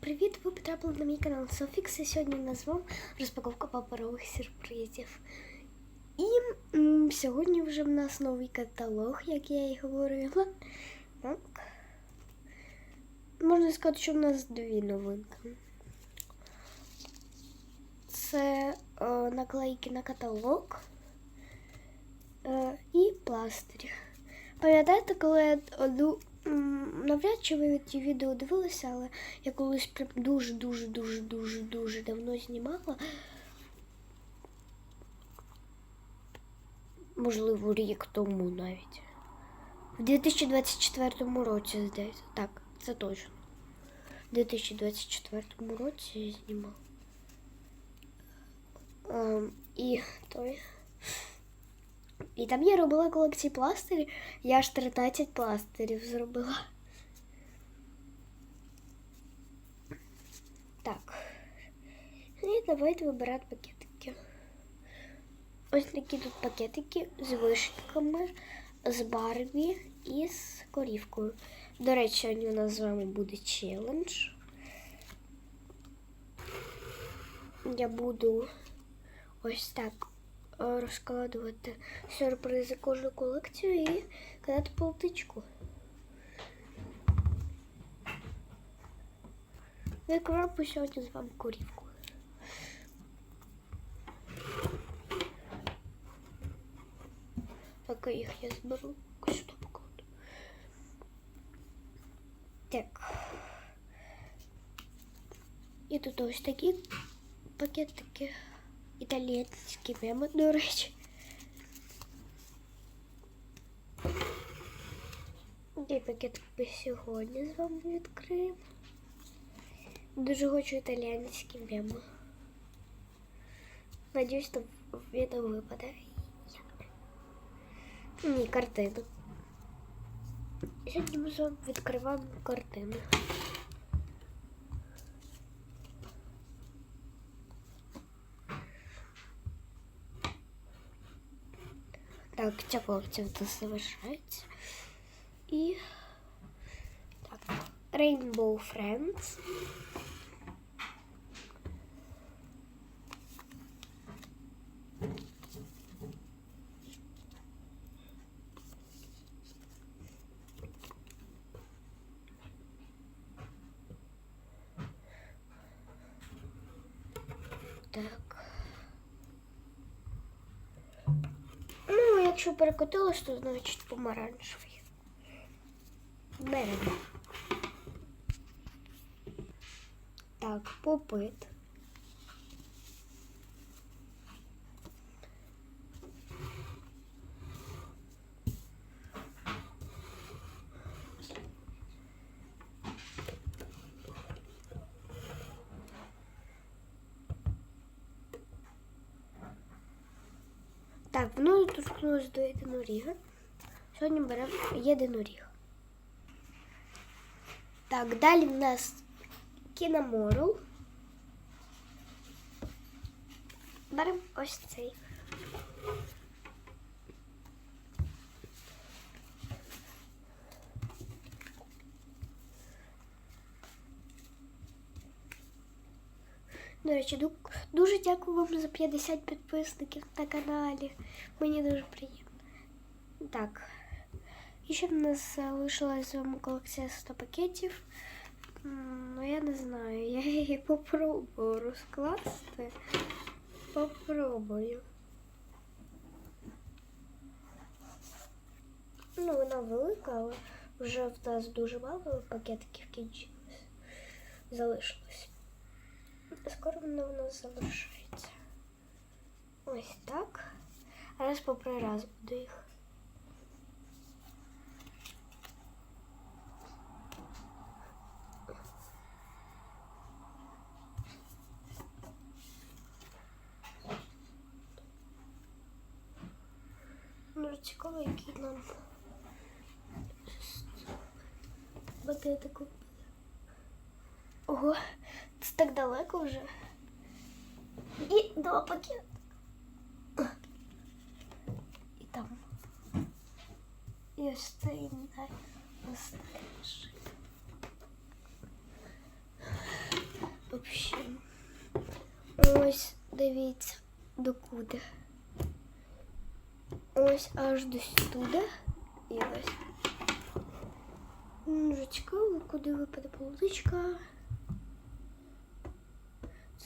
Привіт! Ви потрапили на мій канал Софікс і сьогодні у нас з вами розпаковка паперових сюрпризів. І м, сьогодні вже в нас новий каталог, як я і говорила. Так. Можна сказати, що в нас дві новинки. Це е, наклейки на каталог е, і пластирі. Пам'ятаєте, коли я одну навряд чи ви ті відео дивилися, але я колись прям дуже дуже дуже дуже дуже давно знімала. Можливо, рік тому навіть. В 2024 році, здається. Так, це точно. В 2024 році я знімала. Ем, і той. І там я робила колекції пластирів. Я аж 13 пластирів зробила. Так. І давайте вибирати пакетики. Ось такі тут пакетики з вишивками, з Барбі і з корівкою. До речі, у нас з вами буде челендж. Я буду ось так е, розкладувати сюрпризи кожну колекцію і кидати полтичку. Викропу сьогодні з вами корівку. Так, а їх я зберу. Ось Сюди покладу. Так. І тут ось такі пакетики. Італійські меми, до речі. Який пакет ми сьогодні з вами відкриємо. Дуже хочу італійські меми. Надіюсь, там відео випаде. Ні, картину. Сьогодні ми з вами відкриваємо картину. Так, ця колекція в нас завершається. І так, Rainbow Friends. Якщо перекотилось, то значить помаранчевий. Беремо. Так, попит. Так, воно доторкнулося до єдиноріга. Сьогодні беремо єдиноріг. Так, далі в нас кіномору. Беремо ось цей. До речі, ду- дуже дякую вам за 50 підписників на каналі. Мені дуже приємно. Так. І ще в нас залишилась з вами колекція 100 пакетів. Ну, я не знаю, я її попробую розкласти. Попробую. Ну, вона велика, але вже в нас дуже мало пакетиків кінчилось. Залишилось. Скоро воно в нас залишається. Ось так. Раз попри раз буду їх. Дуже цікаво, який нам пакетик купили. Ого, так далеко вже. І два пакета. І там. І ось цей дай оставиш. Ось, дивіться, докуди. Ось аж до туди. І ось. Жучка, куди випаде полосочка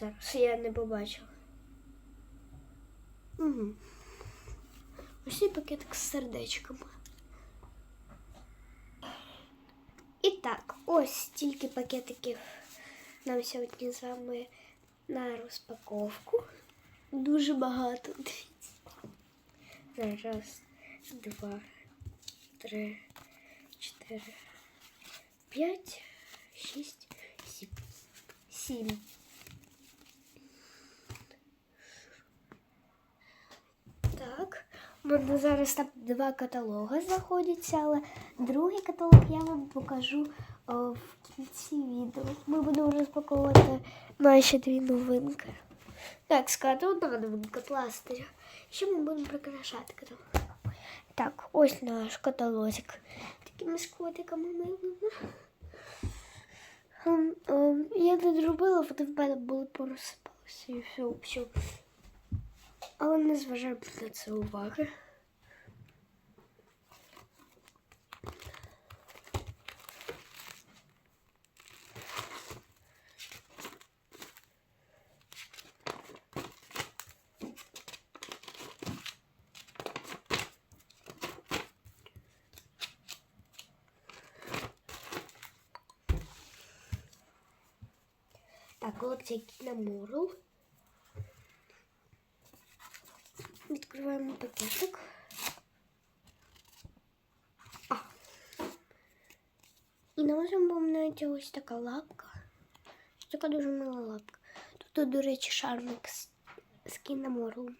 полуничка. Зараз я не побачила. Угу. Ось цей пакетик з сердечками. І так, ось стільки пакетиків нам сьогодні з вами на розпаковку. Дуже багато. Дивіться. Зараз, два, три, чотири, п'ять, шість, сім. Сім. Мене зараз там два каталоги знаходяться, але другий каталог я вам покажу о, в кінці відео. Ми будемо розпаковувати наші дві новинки. Так, сказати, одна новинка пластиря. Ще ми будемо прикрашати каталог. Так, ось наш каталозик. Такими з котиками милими. Ем, ем, Я не зробила, вони в мене були порозсипалися і все, все. Але не зважаємо на це уваги. Так, колекція кіномору. Відкриваємо пакетик. А. І на вашому поминається ось така лапка. Ось Така дуже мила лапка. Тут, до речі, шарник з, з кіноморлом.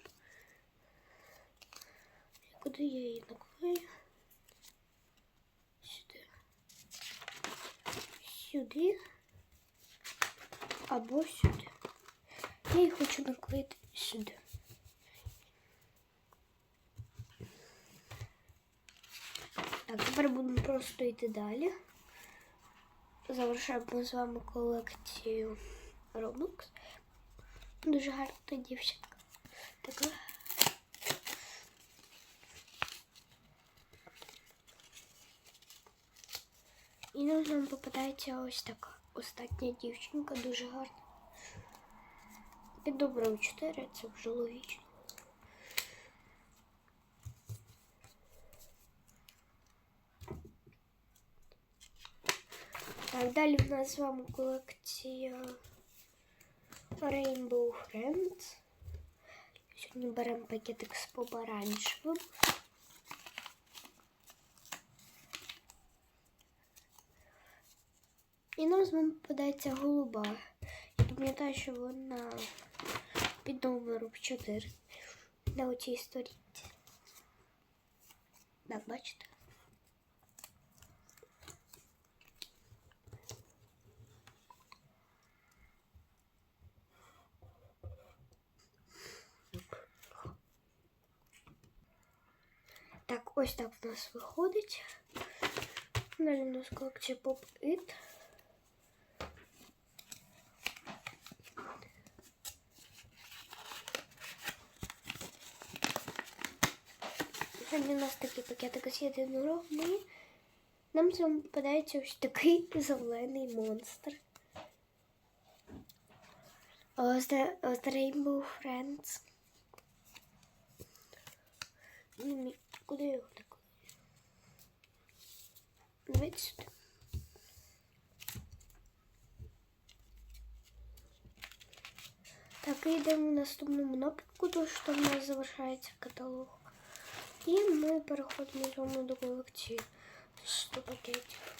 Куди я її наклею? Сюди. Сюди. Або сюди. Я її хочу наклеїти сюди. Так, тепер будемо просто йти далі. Завершаємо з вами колекцію Roblox. Дуже гарна дівчинка. Така. І нам попадається ось така остання дівчинка, дуже гарна. Під добром 4 це вже логічно. Так, далі в нас з вами колекція Rainbow Friends. Сьогодні беремо пакетик з помаранчевим. І нам з вами попадається голуба. Я пам'ятаю, що вона під номером 4 на оцій сторінці. Так, бачите? Так, ось так в нас виходить. Далі у нас колекція Pop-It. Сьогодні у нас такий пакетик з єдинорогами. Нам з вами попадається ось такий зелений монстр. The Rainbow Friends. Куди його так? Дивіться сюди. Так, і йдемо в наступному напрямку, тому що там у нас завершається каталог. І ми переходимо з вами до колекції 100 пакетів.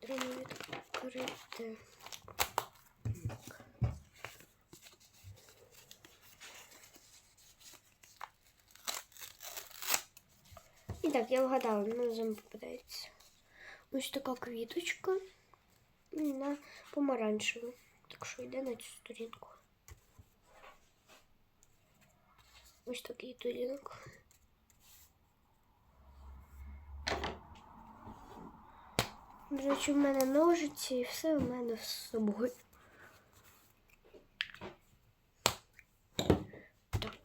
Треба відкрити. Так, я вгадала, на зим попадається. Ось така квіточка на помаранчеву. Так що йде на цю сторінку. Ось такий турінок. До речі, в мене ножиці і все у мене з собою. Так.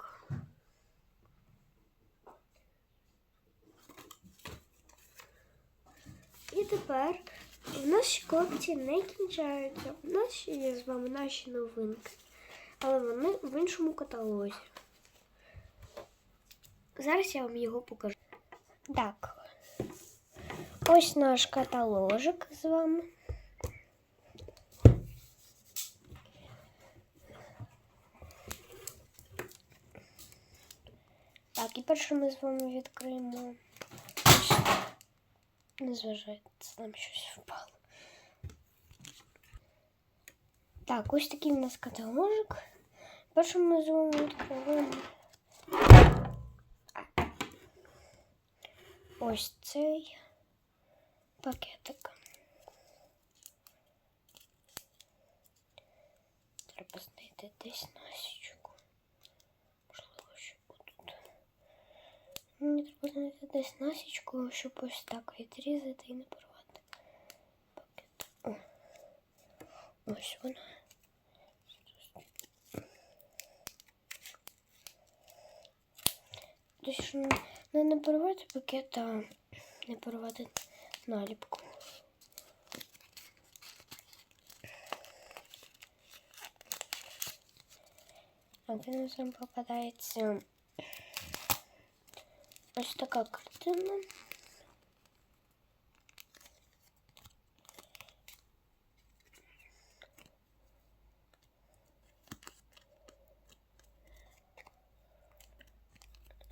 І тепер колекції не кінчаються. У нас ще є з вами наші новинки, але вони в іншому каталозі. Зараз я вам його покажу. Так. Ось наш каталожик з вами. Так, і перше ми з вами відкриємо. Не зважайте, там щось впало. Так, ось такий у нас каталожик. Перше ми з вами відкриваємо. Ось цей пакетик. Треба знайти десь насічку. Можливо, ще отут. Мені треба знайти десь насічку, щоб ось так відрізати і не порвати Ось вона. Тобто, що не, не порвати пакет, а не порвати наліпку. Один нам попадається ось така картина.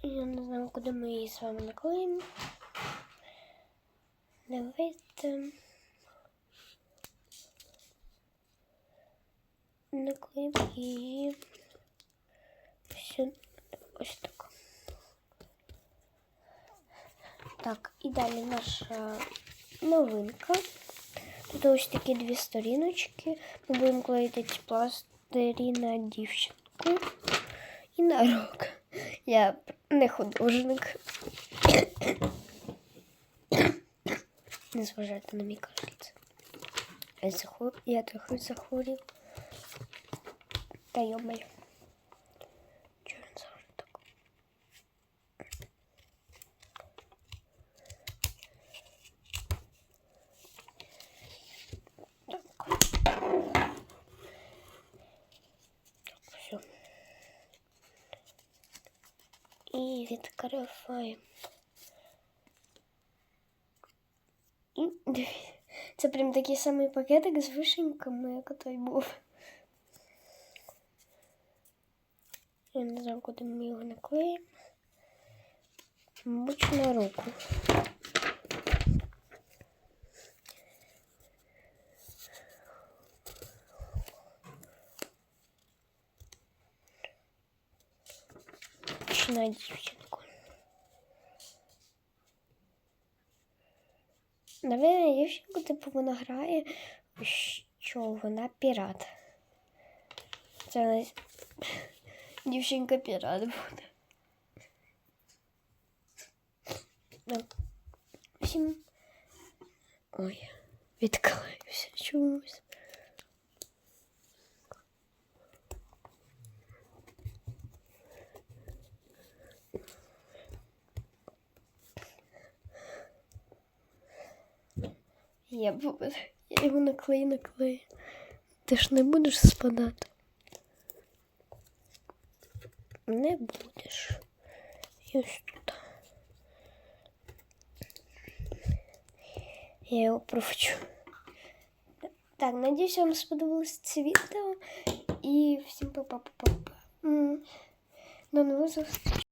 Я не знаю, куди ми її з вами наклеїмо. Давайте наклеїмо її сюди. Ось так. Так, і далі наша новинка. Тут ось такі дві сторіночки. Ми будемо клеїти ці пластирі на дівчинку і на рук. Я не художник. Не зважайте на мій кашель. Я, трохи захворів. Та йомай. І відкриваємо. І диві- Це прям такий самий пакетик з вишеньками, як той був. Я не знаю, куди ми його наклеїмо. Мабуть, на руку. Чи на дівчинку. Наверное, дівчинку, типу, вона грає, що вона пірат. Це у дівчинка пірат буде. Ну, Всім. Ой, відклеюся чомусь. Я буду. Я його наклею, наклею. Ти ж не будеш спадати. Не будеш. І ось тут. Я його провчу. Так, надіюсь, вам сподобалось це відео. І всім па-па-па-па. М. До нових зустрічей.